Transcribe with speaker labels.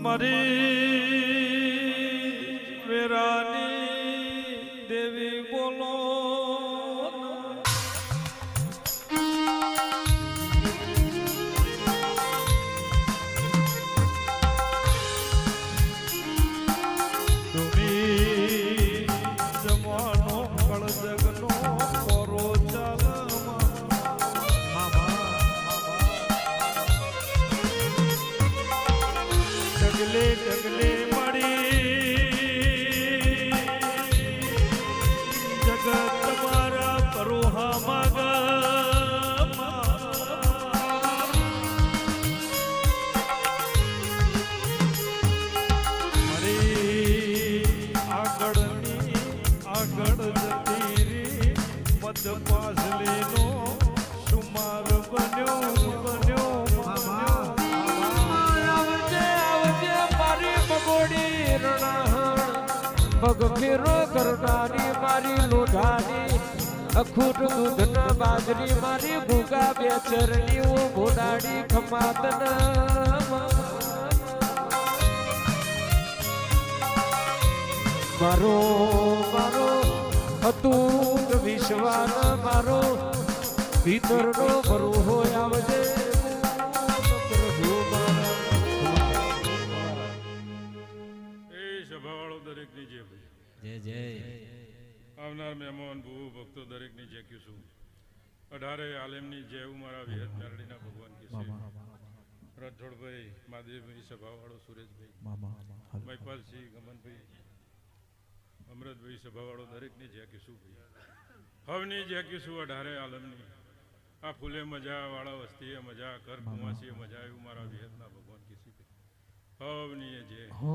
Speaker 1: મરી ડગલે ડગલે પગ ફેરો કરનારી મારી લોઢાની, અખૂટ દૂધ બાજરી મારી ભૂગા બેચરની ઓ ભોડાડી ખમાતન. મારો મારો, અતૂટ વિશ્વાસ મારો, ભીતરનો ભરો હોય આવજે.
Speaker 2: એ સભાવાળો દરેકની જે ભાઈ
Speaker 1: જય જય.
Speaker 2: આવનાર મહેમાન ભૂ ભક્તો દરેકની જે કીશું અઢારે આલેમની જય હું મારા વિહત મેરડીના ભગવાન કીશે રણછોડભાઈ મહાદેવભાઈ સભાવાળો સુરેશભાઈ મહિપાલસિંહ ગમનભાઈ અમૃતભાઈ સભાવાળો દરેકની જે કીશું ભાઈ? હવની જે કીશું અઢારે આલમની? આ ફૂલે મજા વાળા વસ્તીએ મજા કર કુમાસીએ મજા એવું મારા વિહતના ભગવાન કીશું હવની એ જે
Speaker 1: હો